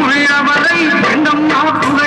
உள்ளவரை எண்ணம் நாக்குக